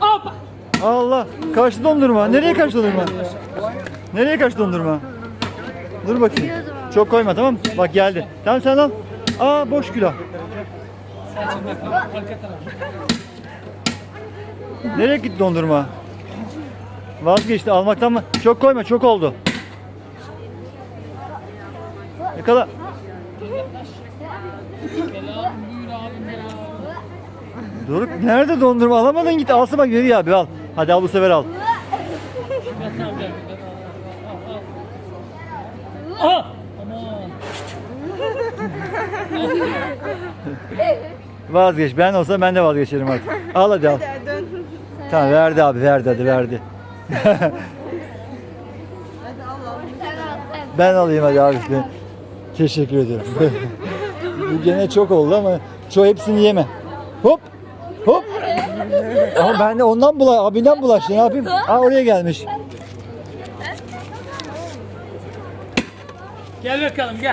Hoppa. Allah. Kaçtı dondurma. Nereye kaçtı dondurma? Nereye kaçtı dondurma? Dur bakayım. Çok koyma tamam mı? Bak geldi. Tamam sen al. Aa boş külah. Nereye gitti dondurma? Vazgeçti almaktan mı? Çok koyma çok oldu. Yakala. Selam. Buyur abim gel abi. Doruk nerede dondurma alamadın git alsın bak veriyor abi al. Hadi al bu sefer al. Aha. Vazgeç ben olsam ben de vazgeçerim artık. Al hadi al. Tamam verdi abi verdi hadi verdi. ben alayım hadi abi. Teşekkür ederim. Bu gene çok oldu ama çok hepsini yeme. Hop hop. Ama ben de ondan bula abinden bulaştı ne yapayım? Aa oraya gelmiş. Gel bakalım gel.